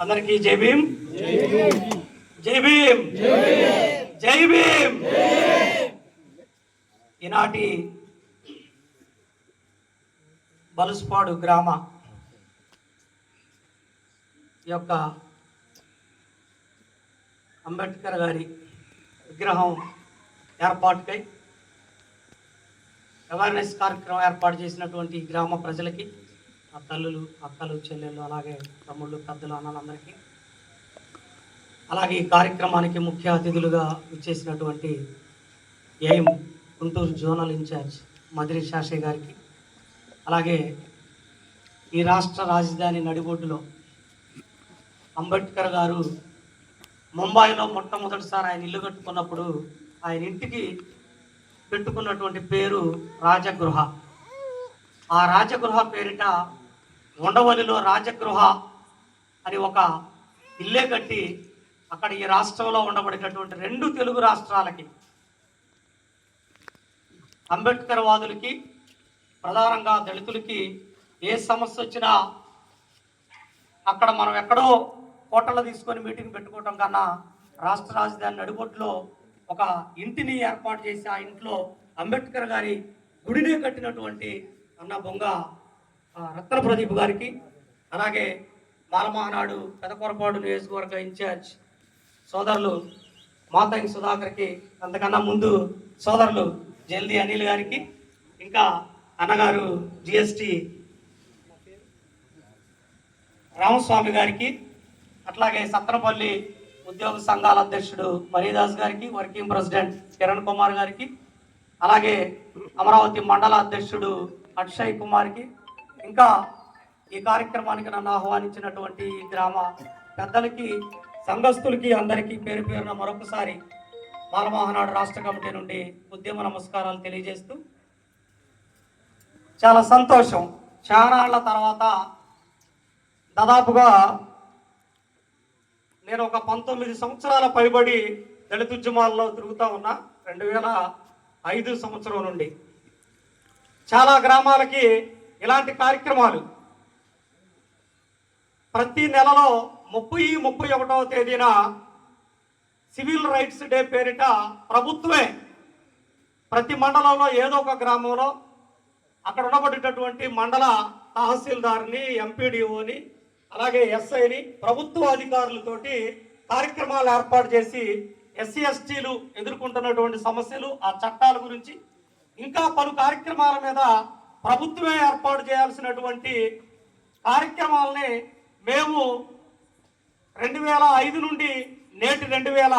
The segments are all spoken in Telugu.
అందరికీ జై భీమ్. జై భీమ్. జై భీమ్. ఈనాటి బలుసుపాడు గ్రామ యొక్క అంబేద్కర్ గారి విగ్రహం ఏర్పాటుకై అవేర్నెస్ కార్యక్రమం ఏర్పాటు చేసినటువంటి గ్రామ ప్రజలకి తల్లులు అక్కలు చెల్లెళ్ళు అలాగే తమ్ముళ్ళు పెద్దలు అన్నలందరికీ అలాగే ఈ కార్యక్రమానికి ముఖ్య అతిథులుగా ఇచ్చేసినటువంటి ఎయిమ్ గుంటూరు జోనల్ ఇన్ఛార్జ్ మదిరి శాషే గారికి అలాగే ఈ రాష్ట్ర రాజధాని నడిబొడ్డులో అంబేద్కర్ గారు ముంబైలో మొట్టమొదటిసారి ఆయన ఇల్లు కట్టుకున్నప్పుడు ఆయన ఇంటికి పెట్టుకున్నటువంటి పేరు రాజగృహ. ఆ రాజగృహ పేరిట ఉండవల్లిలో రాజగృహ అని ఒక ఇల్లే కట్టి అక్కడ ఈ రాష్ట్రంలో ఉండబడేటటువంటి రెండు తెలుగు రాష్ట్రాలకి అంబేద్కర్ వాదులకి ప్రధానంగా దళితులకి ఏ సమస్య వచ్చినా అక్కడ మనం ఎక్కడో హోటల్లో తీసుకొని మీటింగ్ పెట్టుకోవటం కన్నా రాష్ట్ర రాజధాని నడిబొట్టులో ఒక ఇంటిని ఏర్పాటు చేసి ఆ ఇంట్లో అంబేద్కర్ గారి గుడినే కట్టినటువంటి అన్న బొంగ రత్న ప్రదీప్ గారికి అలాగే మాలమానాడు పెదకొరపాడు నియోజకవర్గ ఇన్ఛార్జ్ సోదరులు మాతంగి సుధాకర్కి అంతకన్నా ముందు సోదరులు జల్దీ అనిల్ గారికి ఇంకా అన్నగారు జిఎస్టి రామస్వామి గారికి అట్లాగే సత్తనపల్లి ఉద్యోగ సంఘాల అధ్యక్షుడు మరీదాస్ గారికి వర్కింగ్ ప్రెసిడెంట్ కిరణ్ కుమార్ గారికి అలాగే అమరావతి మండల అధ్యక్షుడు అక్షయ్ కుమార్కి ఇంకా ఈ కార్యక్రమానికి నన్ను ఆహ్వానించినటువంటి ఈ గ్రామ పెద్దలకి సంఘస్థులకి అందరికీ పేరు పేరున మరొకసారి బాలమోహనాడు రాష్ట్ర కమిటీ నుండి ఉద్యమ నమస్కారాలు తెలియజేస్తూ చాలా సంతోషం. చానాళ్ళ తర్వాత దాదాపుగా నేను ఒక పంతొమ్మిది సంవత్సరాల పైబడి దళిత ఉద్యమాల్లో తిరుగుతూ ఉన్నా రెండు వేల ఐదు సంవత్సరం నుండి. చాలా గ్రామాలకి ఇలాంటి కార్యక్రమాలు ప్రతి నెలలో ముప్పై ముప్పై ఒకటవ తేదీన సివిల్ రైట్స్ డే పేరిట ప్రభుత్వమే ప్రతి మండలంలో ఏదో ఒక గ్రామంలో అక్కడ ఉండబడేటటువంటి మండల తహసీల్దార్ని ఎంపీడీఓని అలాగే ఎస్ఐని ప్రభుత్వ అధికారులతోటి కార్యక్రమాలు ఏర్పాటు చేసి ఎస్సీ ఎస్టీలు ఎదుర్కొంటున్నటువంటి సమస్యలు ఆ చట్టాల గురించి ఇంకా పలు కార్యక్రమాల మీద ప్రభుత్వమే ఏర్పాటు చేయాల్సినటువంటి కార్యక్రమాలని మేము రెండు వేల ఐదు నుండి నేటి రెండు వేల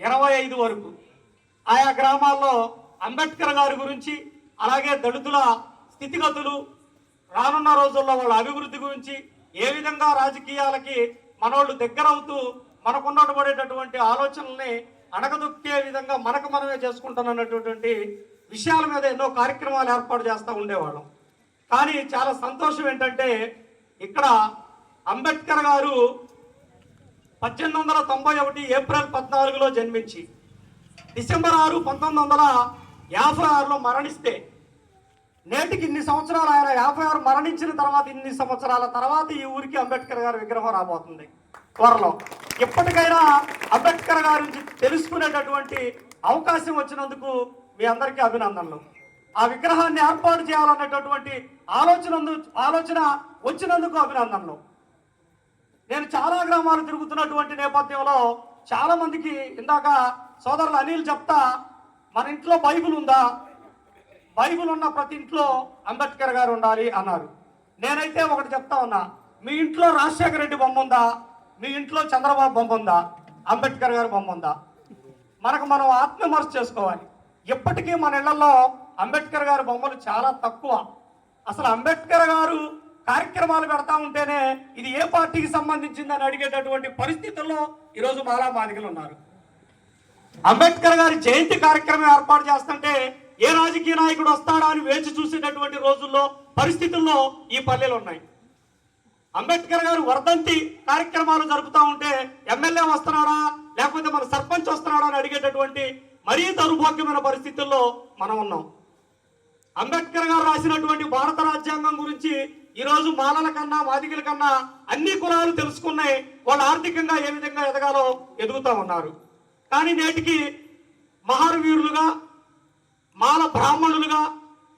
ఇరవై ఐదు వరకు ఆయా గ్రామాల్లో అంబేద్కర్ గారి గురించి అలాగే దళితుల స్థితిగతులు రానున్న రోజుల్లో వాళ్ళ అభివృద్ధి గురించి ఏ విధంగా రాజకీయాలకి మనోళ్ళు దగ్గరవుతూ మనకున్నటువంటి ఆలోచనల్ని అణగదొక్కే విధంగా మనకు మనమే చేసుకుంటున్నటువంటి విషయాల మీద ఎన్నో కార్యక్రమాలు ఏర్పాటు చేస్తూ ఉండేవాళ్ళం. కానీ చాలా సంతోషం ఏంటంటే ఇక్కడ అంబేద్కర్ గారు పద్దెనిమిది వందల తొంభై ఒకటి ఏప్రిల్ పద్నాలుగులో జన్మించి డిసెంబర్ ఆరు పంతొమ్మిది వందల యాభై ఆరులో మరణిస్తే నేటికి ఇన్ని సంవత్సరాలు ఆయన యాభై ఆరు మరణించిన తర్వాత ఇన్ని సంవత్సరాల తర్వాత ఈ ఊరికి అంబేద్కర్ గారి విగ్రహం రాబోతుంది. త్వరలో. ఎప్పటికైనా అంబేద్కర్ గారి గురించి తెలుసుకునేటటువంటి అవకాశం వచ్చినందుకు మీ అందరికీ అభినందనలు. ఆ విగ్రహాన్ని ఏర్పాటు చేయాలనేటటువంటి ఆలోచన ఆలోచన వచ్చినందుకు అభినందనలు. నేను చాలా గ్రామాలు తిరుగుతున్నటువంటి నేపథ్యంలో చాలా మందికి ఇందాక సోదరులు అనిల్ చెప్తా మన ఇంట్లో బైబుల్ ఉందా? బైబిల్ ఉన్న ప్రతి ఇంట్లో అంబేద్కర్ గారు ఉండాలి అన్నారు. నేనైతే ఒకటి చెప్తా ఉన్నా మీ ఇంట్లో రాజశేఖర రెడ్డి బొమ్మ ఉందా? మీ ఇంట్లో చంద్రబాబు బొమ్మ ఉందా? అంబేద్కర్ గారి బొమ్మ ఉందా? మనకు మనం ఆత్మవిమర్శ చేసుకోవాలి. ఇప్పటికీ మన ఇళ్ళలో అంబేద్కర్ గారి బొమ్మలు చాలా తక్కువ. అసలు అంబేద్కర్ గారు కార్యక్రమాలు పెడతా ఉంటేనే ఇది ఏ పార్టీకి సంబంధించిందని అడిగేటటువంటి పరిస్థితుల్లో ఈరోజు మాలా బాధికలు ఉన్నారు. అంబేద్కర్ గారి జయంతి కార్యక్రమం ఏర్పాటు చేస్తుంటే ఏ రాజకీయ నాయకుడు వస్తాడా అని వేచి చూసేటటువంటి రోజుల్లో పరిస్థితుల్లో ఈ పల్లెలు ఉన్నాయి. అంబేద్కర్ గారు వర్ధంతి కార్యక్రమాలు జరుపుతూ ఉంటే ఎమ్మెల్యే వస్తున్నాడా లేకపోతే మన సర్పంచ్ వస్తున్నాడా అని అడిగేటటువంటి మరీ దౌర్భాగ్యమైన పరిస్థితుల్లో మనం ఉన్నాం. అంబేద్కర్ గారు రాసినటువంటి భారత రాజ్యాంగం గురించి ఈరోజు మాలల కన్నా మాదిగల కన్నా అన్ని కులాలు తెలుసుకున్నాయి. వాళ్ళు ఆర్థికంగా ఏ విధంగా ఎదగాలో ఎదుగుతా ఉన్నారు. కానీ నేటికి మహారవీరులుగా మాల బ్రాహ్మణులుగా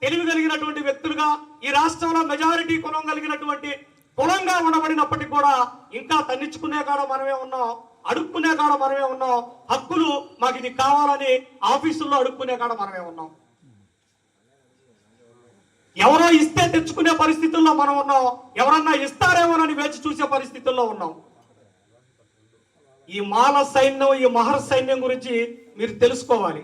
తెలివి కలిగినటువంటి వ్యక్తులుగా ఈ రాష్ట్రంలో మెజారిటీ కులం కలిగినటువంటి కులంగా ఉండబడినప్పటికీ కూడా ఇంకా తన్నించుకునే కాడ మనమే ఉన్నాం. అడుక్కునే కాడ మనమే ఉన్నాం. హక్కులు మాకు ఇది కావాలని ఆఫీసుల్లో అడుక్కునే కాడ మనమే ఉన్నాం. ఎవరో ఇస్తే తెచ్చుకునే పరిస్థితుల్లో మనం ఉన్నాం. ఎవరన్నా ఇస్తారేమోనని వేచి చూసే పరిస్థితుల్లో ఉన్నాం. ఈ మాల సైన్యం ఈ మహర్ సైన్యం గురించి మీరు తెలుసుకోవాలి.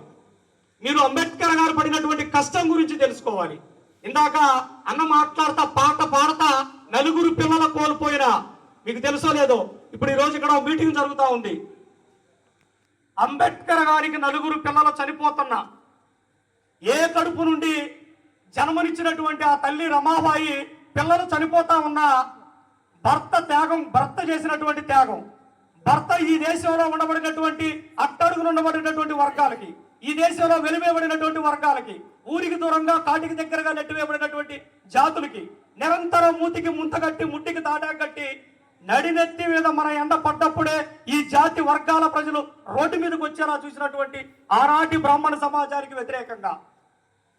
మీరు అంబేద్కర్ గారు పడినటువంటి కష్టం గురించి తెలుసుకోవాలి. ఇందాక అన్న మాట్లాడతా పాట పాడతా నలుగురు పిల్లల కోల్పోయిన మీకు తెలుసో లేదో ఇప్పుడు ఈ రోజు ఇక్కడ మీటింగ్ జరుగుతూ ఉంది. అంబేద్కర్ గారికి నలుగురు పిల్లలు చనిపోతున్నా ఏ కడుపు నుండి జన్మనిచ్చినటువంటి ఆ తల్లి రమాబాయి పిల్లలు చనిపోతా ఉన్న భర్త త్యాగం భర్త చేసినటువంటి త్యాగం. భర్త ఈ దేశంలో ఉండబడినటువంటి అట్టడుగులు ఉండబడినటువంటి వర్గాలకి ఈ దేశంలో వెలివేయబడినటువంటి వర్గాలకి ఊరికి దూరంగా కాటికి దగ్గరగా నెట్టివేయబడినటువంటి జాతులకి నిరంతరం మూతికి ముంత కట్టి ముట్టికి తాటాకట్టి నడినెత్తి మీద మన ఎండ పడ్డప్పుడే ఈ జాతి వర్గాల ప్రజలు రోడ్డు మీదకి వచ్చేలా చూసినటువంటి ఆనాటి బ్రాహ్మణ సమాజానికి వ్యతిరేకంగా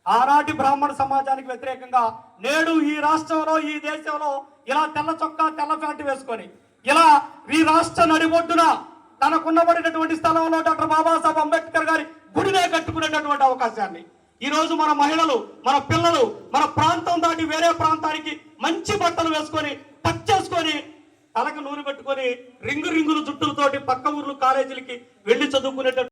ఆనాటి బ్రాహ్మణ సమాజానికి వ్యతిరేకంగా నేడు ఈ రాష్ట్రంలో ఈ దేశంలో ఇలా తెల్ల చొక్కా తెల్ల ప్యాంటు వేసుకొని ఇలా ఈ రాష్ట్ర నడిబొడ్డున తనకున్నబడినటువంటి స్థలంలో డాక్టర్ బాబాసాహెబ్ అంబేద్కర్ గారి గుడినే కట్టుకునేటటువంటి అవకాశాన్ని. ఈ రోజు మన మహిళలు మన పిల్లలు మన ప్రాంతం దాటి వేరే ప్రాంతానికి మంచి బట్టలు వేసుకొని టచ్ చేసుకొని తలకు నూనె పెట్టుకొని రింగు రింగులు జుట్టులతోటి పక్క ఊర్లు కాలేజీలకి వెళ్ళి చదువుకునేటట్టు